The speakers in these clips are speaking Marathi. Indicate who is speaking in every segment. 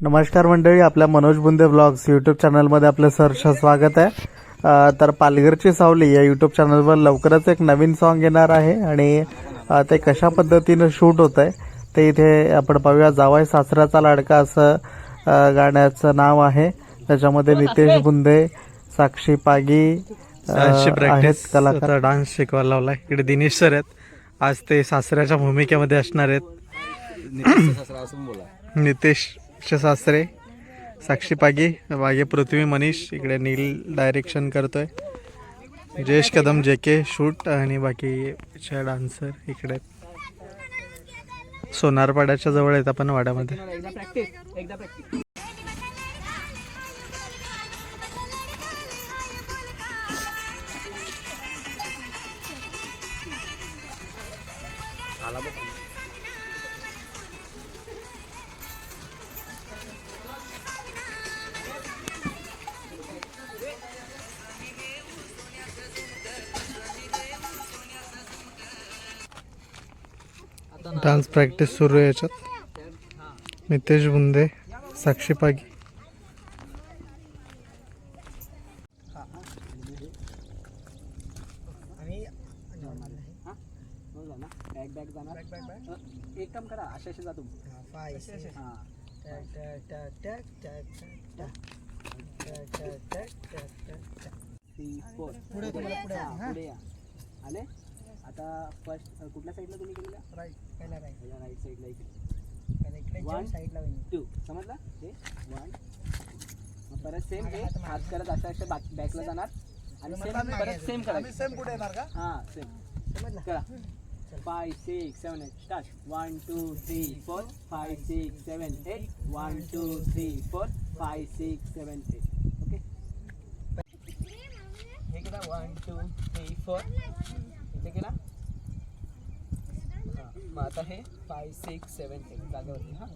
Speaker 1: नमस्कार मंडळी आपल्या मनोज बुंदे ब्लॉग्स यूट्यूब चॅनलमध्ये आपलं सहर्ष स्वागत आहे. तर पालघरची सावली या यूट्यूब चॅनलवर लवकरच एक नवीन सॉन्ग येणार आहे आणि ते कशा पद्धतीनं शूट होत आहे ते इथे आपण पाहूया. जावाय सासऱ्याचा लाडका असं गाण्याचं नाव आहे. त्याच्यामध्ये नितेश बुंदे साक्षी पागी आहेत कलाकार.
Speaker 2: डान्स शिकवायला लावलाय. इकडे दिनेश सर आहेत. आज ते सासऱ्याच्या भूमिकेमध्ये असणार आहेत. नितेश सासरे साक्षी पागी मागे पृथ्वी मनीष इकडे नील डायरेक्शन करतोय. जयेश कदम जे के शूट आणि बाकी डान्सर इकडे. सोनारपाड्याच्या जवळ आहेत आपण वाड्यामध्ये. डान्स प्रॅक्टिस सुरू आहे याच्यात. नितेश बुंदे साक्षी पागी.
Speaker 3: एक काम करा अशा अशा जातो
Speaker 1: पुढे पुढे
Speaker 3: पुढे या आले आता फर्स्ट कुठल्या साईडला तुम्ही केलेला राईट साईडला इकडे. वन टू समजला? हे? वन मग परत सेम हे? हात करत अशा अशा बॅकला जाणार. आणि सेम परत सेम करायचं. हा सेम करा. Five six seven eight start one two three four five six seven eight one two three four five six seven eight okay हे केला? वन टू थ्री फोर इथे केला? मग आता हे फाय सिक्स सेवन एट जागेवरती हां.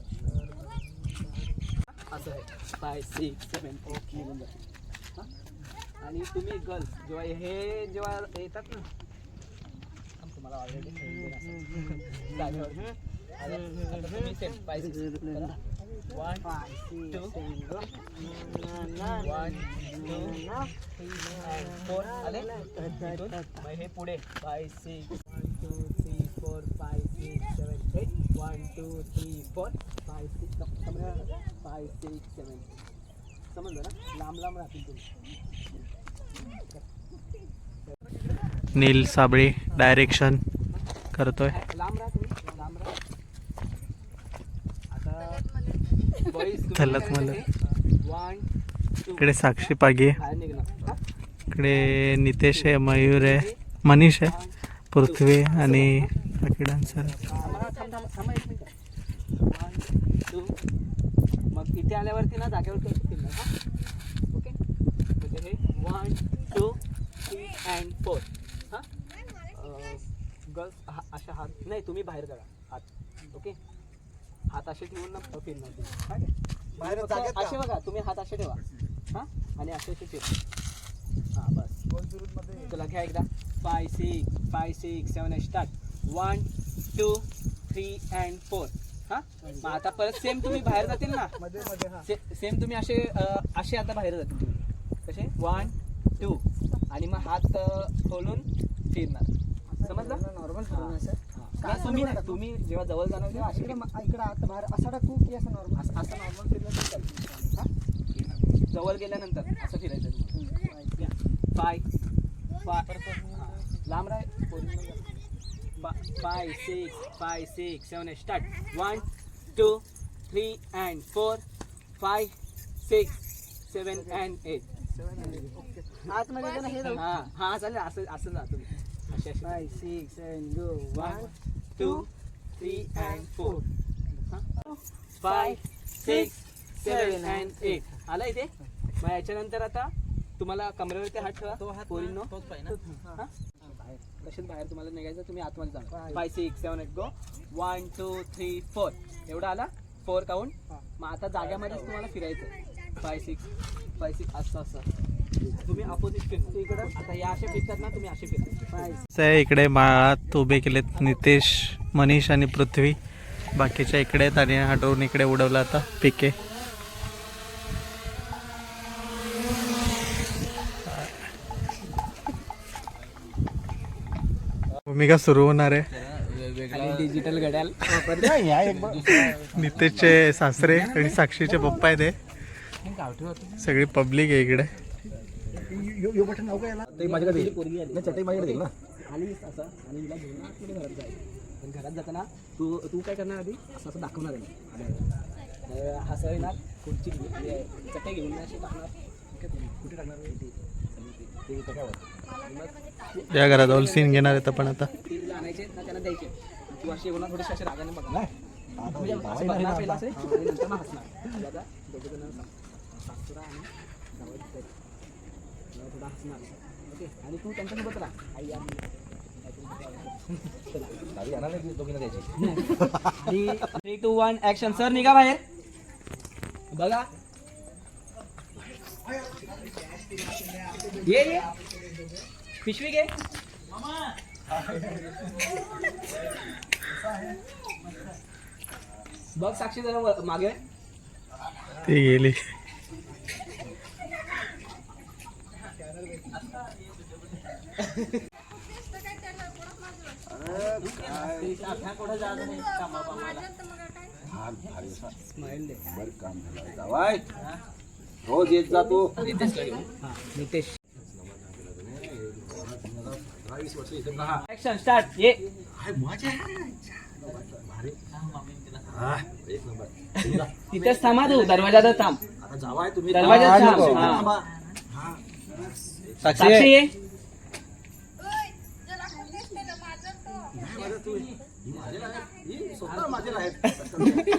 Speaker 3: असं आहे. फाय सिक्स सेवन एट निघून जाते आणि तुम्ही गर्ल्स जेव्हा हे जेव्हा येतात ना तुम्हाला ऑलरेडी जागेवर. One two one two four आले? हे पुढे. Five six four five six seven eight one two three four five six समजा फाय सिक्स सेवन समजलं ना लांब लांब राहतील तुम्ही
Speaker 2: नील साबळे डायरेक्शन करतोय.
Speaker 3: लांब राहा तुम्ही लांब राहा आता
Speaker 2: मला.
Speaker 3: two.
Speaker 2: इकडे साक्षी पागी? इकडे नितेश आहे मयूर आहे मनीष आहे पृथ्वी आणि बाकी डान्सर.
Speaker 3: मग इथे आल्यावरती ना हा ओके? म्हणजे हे one two three and four हां? गर्ल्स अशा हात नाही तुम्ही बाहेर करा हात. ओके? हात असे ठेवून ना फिरणार तुम्ही.
Speaker 1: बाहेर?
Speaker 3: असे बघा तुम्ही हात असे ठेवा. हां? आणि असे असे फिर. हां बस. चला घ्या एकदा. Five six five six seven start one two three and four हां? मग आता परत सेम तुम्ही बाहेर जातील ना? सेम तुम्ही असे अ, असे आता बाहेर जातील तुम्ही. कसे? वन टू आणि मग हात अ, खोलून फिरणार. समजलं? नॉर्मल तुम्ही नाही, तुम्ही जेव्हा जवळ जाणार तेव्हा असे इकडे आता बाहेर. असा टाकू की असं नॉर्मल असं असं नॉर्मल फिरलं तरी हां? जवळ गेल्यानंतर असं फिरायचं तुम्ही फाय फाय हां, लांब राह. Five six five six seven start one two three and four five six seven and eight आतमध्ये हां हां चालेल असं असं जा तुम्ही. असे असे five six and go one two three and four five six seven and eight आला इथे? मग याच्यानंतर आता तुम्हाला कमरेवरती हात ठेवा तो हात पोरींनो. तोच पाहिजे ना. बाहेर. तसेच बाहेर तुम्हाला निघायचं तुम्ही आतमध्ये जाणार. Five six seven eight go one two three four एवढा आला? फोर काउंट मग आता जाग्यामध्येच तुम्हाला फिरायचं फाय सिक्स फाय सिक्स असं असं. तुम्ही अपोजिट फिरतो इकडं. आता या अशा फिरतात ना तुम्ही असे फिरता
Speaker 2: इकडे माळात उभे केलेत नितेश मनीष आणि पृथ्वी. बाकीच्या इकडे आहेत आणि हा ड्रोन इकडे उडवला आता पिके भूमिका सुरू होणार आहे.
Speaker 3: डिजिटल घड्याल
Speaker 2: नितेशचे सासरे आणि साक्षीचे पप्पा आहे ते सगळी पब्लिक आहे इकडे.
Speaker 3: माझ्याकडे ना. असं आणि हिला घेऊन घरात जाईल पण घरात जाताना तू तू काय करणार आधी? असं असं दाखवणार आहे. अं, हसं येणार आणि चटई घेऊन अशी टाकणार. कुठे टाकणार? ते- काय होतं?
Speaker 2: या घरात ऑल सीन घेणार आहेत आपण आता.
Speaker 3: द्यायचे आणि तू त्यांच्यासोबत राहा आई three two one action sir निघा बाहेर. बघा. ये पिशवी घे बघ साक्षी जरा मागे
Speaker 2: ती गेली.
Speaker 3: स्माइल दे
Speaker 4: जावाय रोज येत जातो
Speaker 3: हा ऍक्शन स्टार्ट ये तिथेच थांबा तू दरवाजात थांब.
Speaker 4: आता जावाय तुम्ही.
Speaker 3: दरवाजात
Speaker 4: थांब.
Speaker 3: हा. साक्षी ये.
Speaker 4: ही स्वतः माझे आहेत